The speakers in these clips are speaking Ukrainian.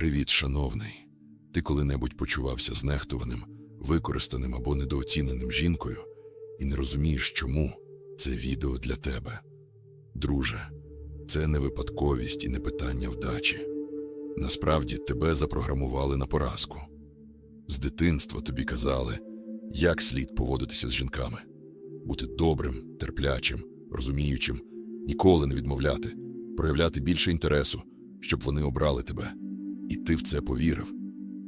Привіт, шановний. Ти коли-небудь почувався знехтуваним, використаним або недооціненим жінкою і не розумієш, чому це відео для тебе. Друже, це не випадковість і не питання вдачі. Насправді тебе запрограмували на поразку. З дитинства тобі казали, як слід поводитися з жінками, бути добрим, терплячим, розуміючим, ніколи не відмовляти, проявляти більше інтересу, щоб вони обрали тебе. І ти в це повірив.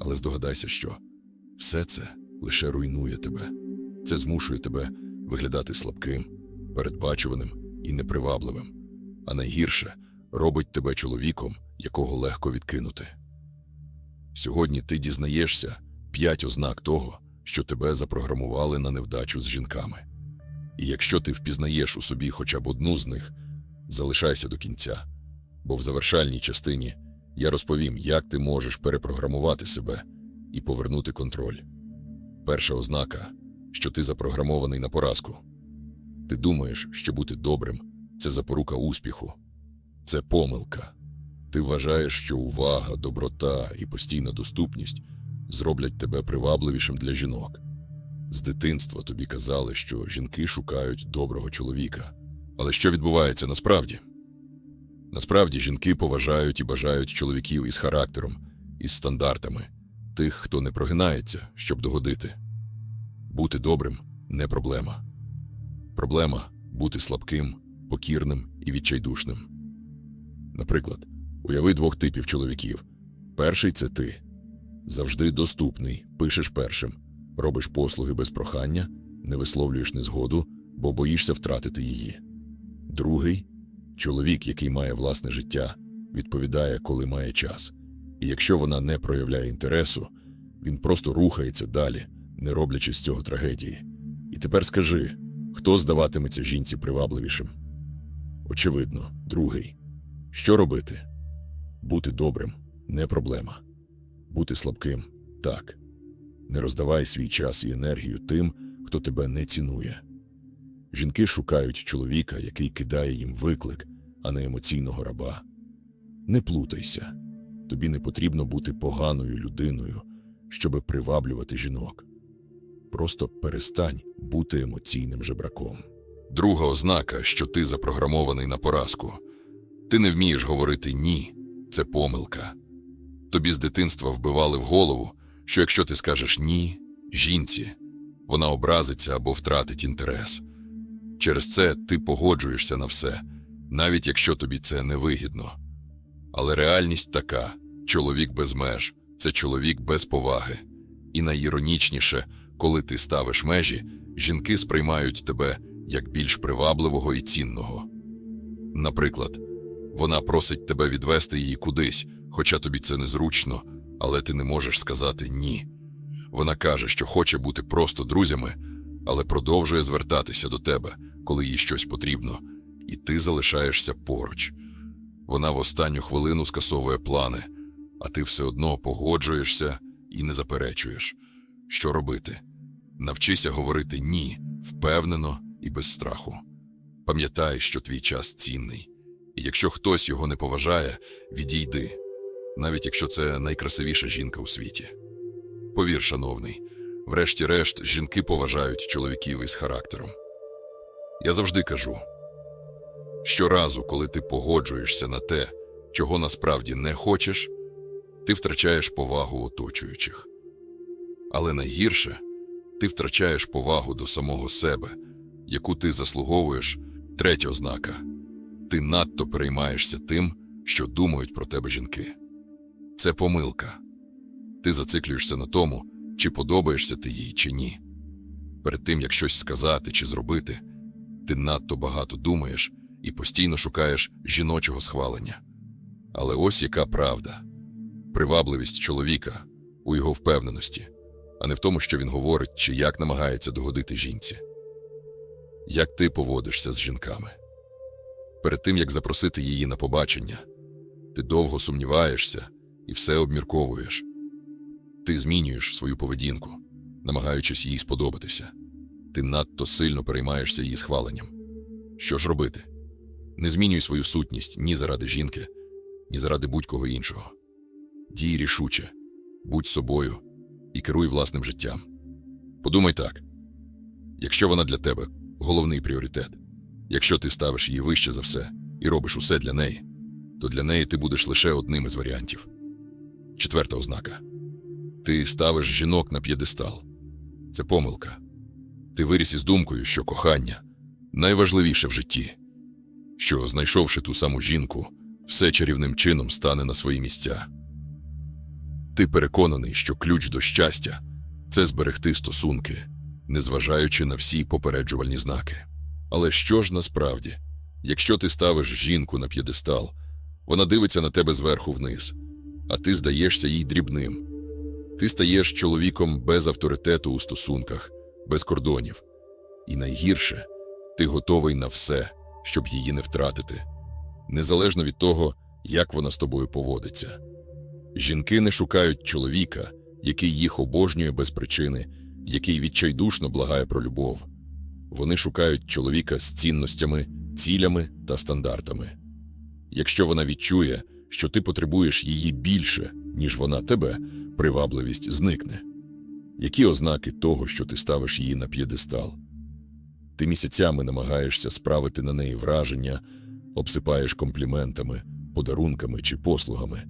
Але здогадайся, що все це лише руйнує тебе. Це змушує тебе виглядати слабким, передбачуваним і непривабливим. А найгірше робить тебе чоловіком, якого легко відкинути. Сьогодні ти дізнаєшся п'ять ознак того, що тебе запрограмували на невдачу з жінками. І якщо ти впізнаєш у собі хоча б одну з них, залишайся до кінця, бо в завершальній частині я розповім, як ти можеш перепрограмувати себе і повернути контроль. Перша ознака, що ти запрограмований на поразку. Ти думаєш, що бути добрим це запорука успіху. Це помилка. Ти вважаєш, що увага, доброта і постійна доступність зроблять тебе привабливішим для жінок. З дитинства тобі казали, що жінки шукають доброго чоловіка. Але що відбувається насправді? Насправді жінки поважають і бажають чоловіків із характером, із стандартами, тих, хто не прогинається, щоб догодити. Бути добрим не проблема. Проблема бути слабким, покірним і відчайдушним. Наприклад, уяви двох типів чоловіків. Перший це ти. Завжди доступний, пишеш першим, робиш послуги без прохання, не висловлюєш незгоду, бо боїшся втратити її. Другий чоловік, який має власне життя, відповідає, коли має час. І якщо вона не проявляє інтересу, він просто рухається далі, не роблячи з цього трагедії. І тепер скажи, хто здаватиметься жінці привабливішим? Очевидно, другий. Що робити? Бути добрим не проблема. Бути слабким так. Не роздавай свій час і енергію тим, хто тебе не цінує. Жінки шукають чоловіка, який кидає їм виклик, а не емоційного раба. Не плутайся. Тобі не потрібно бути поганою людиною, щоби приваблювати жінок. Просто перестань бути емоційним жебраком. Друга ознака, що ти запрограмований на поразку. Ти не вмієш говорити ні, це помилка. Тобі з дитинства вбивали в голову, що якщо ти скажеш ні жінці, вона образиться або втратить інтерес. Через це ти погоджуєшся на все, навіть якщо тобі це не вигідно. Але реальність така: чоловік без меж це чоловік без поваги. І найіронічніше, коли ти ставиш межі, жінки сприймають тебе як більш привабливого і цінного. Наприклад, вона просить тебе відвести її кудись, хоча тобі це незручно, але ти не можеш сказати ні. Вона каже, що хоче бути просто друзями, але продовжує звертатися до тебе, коли їй щось потрібно, і ти залишаєшся поруч. Вона в останню хвилину скасовує плани, а ти все одно погоджуєшся і не заперечуєш. Що робити? Навчися говорити ні, впевнено і без страху. Пам'ятай, що твій час цінний, і якщо хтось його не поважає, відійди, навіть якщо це найкрасивіша жінка у світі. Повір, шановний, врешті-решт, жінки поважають чоловіків із характером. Я завжди кажу: щоразу, коли ти погоджуєшся на те, чого насправді не хочеш, ти втрачаєш повагу оточуючих. Але найгірше ти втрачаєш повагу до самого себе, яку ти заслуговуєш, третя ознака ти надто переймаєшся тим, що думають про тебе жінки. Це помилка. Ти зациклюєшся на тому, чи подобаєшся ти їй, чи ні. Перед тим, як щось сказати чи зробити, ти надто багато думаєш і постійно шукаєш жіночого схвалення. Але ось яка правда привабливість чоловіка у його впевненості, а не в тому, що він говорить чи як намагається догодити жінці. Як ти поводишся з жінками? Перед тим, як запросити її на побачення, ти довго сумніваєшся і все обмірковуєш. Ти змінюєш свою поведінку, намагаючись їй сподобатися. Ти надто сильно переймаєшся її схваленням. Що ж робити? Не змінюй свою сутність ні заради жінки, ні заради будь-кого іншого. Дій рішуче, будь собою і керуй власним життям. Подумай так: якщо вона для тебе головний пріоритет, якщо ти ставиш її вище за все і робиш усе для неї, то для неї ти будеш лише одним із варіантів. Четверта ознака: ти ставиш жінок на п'єдестал. Це помилка. Ти виріс із думкою, що кохання найважливіше в житті, що, знайшовши ту саму жінку, все чарівним чином стане на свої місця. Ти переконаний, що ключ до щастя це зберегти стосунки, незважаючи на всі попереджувальні знаки. Але що ж насправді, якщо ти ставиш жінку на п'єдестал, вона дивиться на тебе зверху вниз, а ти здаєшся їй дрібним. Ти стаєш чоловіком без авторитету у стосунках, без кордонів. І найгірше, ти готовий на все, щоб її не втратити, незалежно від того, як вона з тобою поводиться. Жінки не шукають чоловіка, який їх обожнює без причини, який відчайдушно благає про любов. Вони шукають чоловіка з цінностями, цілями та стандартами. Якщо вона відчує, що ти потребуєш її більше, ніж вона тебе, привабливість зникне. Які ознаки того, що ти ставиш її на п'єдестал? Ти місяцями намагаєшся справити на неї враження, обсипаєш компліментами, подарунками чи послугами,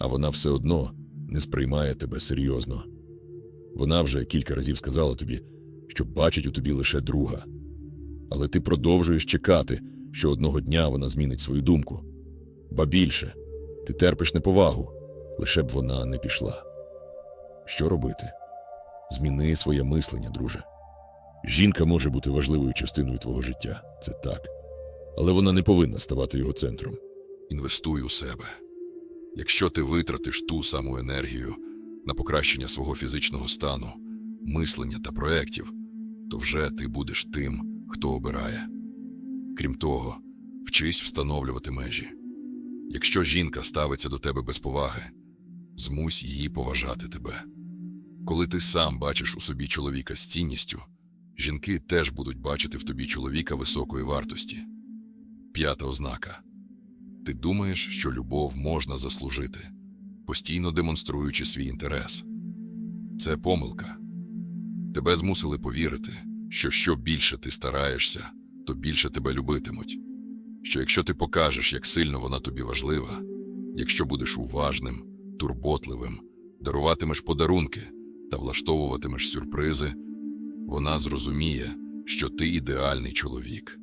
а вона все одно не сприймає тебе серйозно. Вона вже кілька разів сказала тобі, що бачить у тобі лише друга. Але ти продовжуєш чекати, що одного дня вона змінить свою думку. Ба більше, ти терпиш неповагу, лише б вона не пішла. Що робити? Зміни своє мислення, друже. Жінка може бути важливою частиною твого життя, це так. Але вона не повинна ставати його центром. Інвестуй у себе. Якщо ти витратиш ту саму енергію на покращення свого фізичного стану, мислення та проєктів, то вже ти будеш тим, хто обирає. Крім того, вчись встановлювати межі. Якщо жінка ставиться до тебе без поваги, змусь її поважати тебе. Коли ти сам бачиш у собі чоловіка з цінністю, жінки теж будуть бачити в тобі чоловіка високої вартості. П'ята ознака. Ти думаєш, що любов можна заслужити, постійно демонструючи свій інтерес. Це помилка. Тебе змусили повірити, що що більше ти стараєшся, то більше тебе любитимуть. Що якщо ти покажеш, як сильно вона тобі важлива, якщо будеш уважним, турботливим, даруватимеш подарунки та влаштовуватимеш сюрпризи, вона зрозуміє, що ти ідеальний чоловік.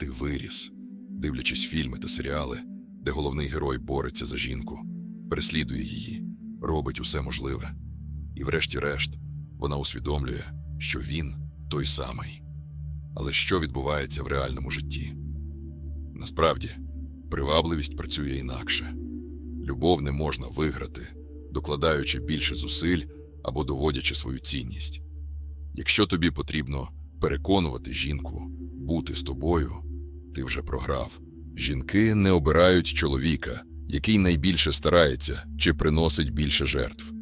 Ти виріс, дивлячись фільми та серіали, де головний герой бореться за жінку, переслідує її, робить усе можливе. І, врешті-решт, вона усвідомлює, що він той самий. Але що відбувається в реальному житті? Насправді, привабливість працює інакше. Любов не можна виграти, докладаючи більше зусиль або доводячи свою цінність. Якщо тобі потрібно переконувати жінку бути з тобою, ти вже програв. Жінки не обирають чоловіка, який найбільше старається чи приносить більше жертв.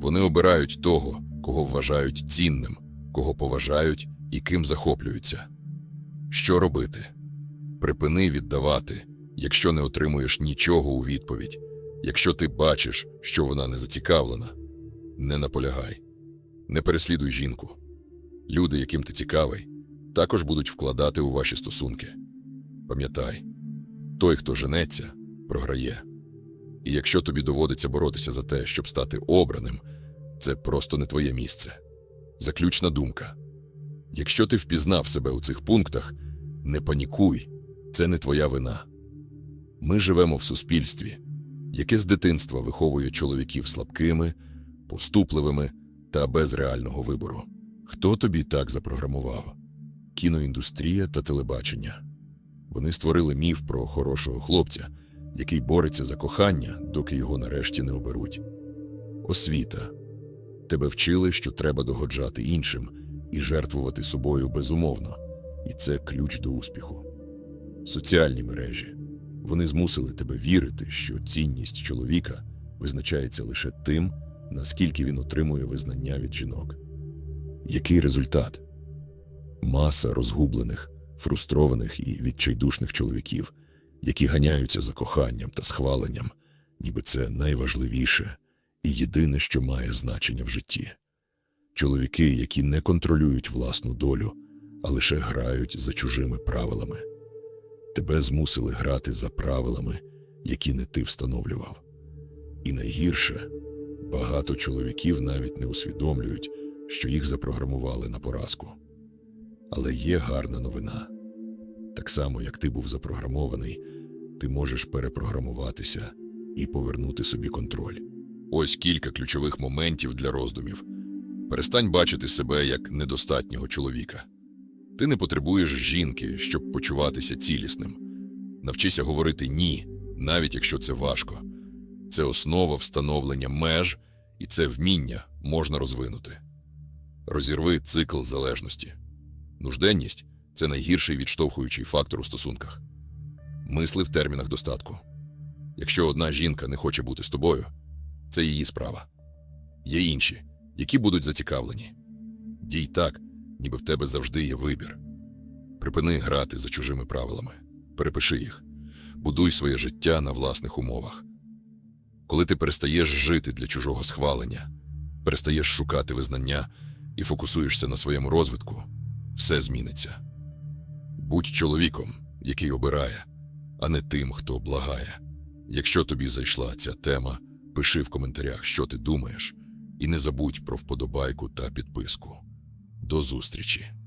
Вони обирають того, кого вважають цінним, кого поважають і ким захоплюються. Що робити? Припини віддавати, якщо не отримуєш нічого у відповідь, якщо ти бачиш, що вона не зацікавлена. Не наполягай, не переслідуй жінку. Люди, яким ти цікавий, також будуть вкладати у ваші стосунки. Пам'ятай, той, хто женеться, програє. І якщо тобі доводиться боротися за те, щоб стати обраним, це просто не твоє місце. Заключна думка. Якщо ти впізнав себе у цих пунктах, не панікуй, це не твоя вина. Ми живемо в суспільстві, яке з дитинства виховує чоловіків слабкими, поступливими та без реального вибору. Хто тобі так запрограмував? Кіноіндустрія та телебачення. Вони створили міф про хорошого хлопця, який бореться за кохання, доки його нарешті не оберуть. Освіта. Тебе вчили, що треба догоджати іншим і жертвувати собою безумовно, і це ключ до успіху. Соціальні мережі. Вони змусили тебе вірити, що цінність чоловіка визначається лише тим, наскільки він отримує визнання від жінок. Який результат? Маса розгублених, фрустрованих і відчайдушних чоловіків, які ганяються за коханням та схваленням, ніби це найважливіше і єдине, що має значення в житті. Чоловіки, які не контролюють власну долю, а лише грають за чужими правилами. Тебе змусили грати за правилами, які не ти встановлював. І найгірше, багато чоловіків навіть не усвідомлюють, що їх запрограмували на поразку. Але є гарна новина. Так само, як ти був запрограмований, ти можеш перепрограмуватися і повернути собі контроль. Ось кілька ключових моментів для роздумів. Перестань бачити себе як недостатнього чоловіка. Ти не потребуєш жінки, щоб почуватися цілісним. Навчися говорити ні, навіть якщо це важко. Це основа встановлення меж, і це вміння можна розвинути. Розірви цикл залежності. Нужденність це найгірший відштовхуючий фактор у стосунках. Мисли в термінах достатку. Якщо одна жінка не хоче бути з тобою, це її справа. Є інші, які будуть зацікавлені. Дій так, ніби в тебе завжди є вибір. Припини грати за чужими правилами, перепиши їх, будуй своє життя на власних умовах. Коли ти перестаєш жити для чужого схвалення, перестаєш шукати визнання і фокусуєшся на своєму розвитку, все зміниться. Будь чоловіком, який обирає, а не тим, хто благає. Якщо тобі зайшла ця тема, пиши в коментарях, що ти думаєш, і не забудь про вподобайку та підписку. До зустрічі!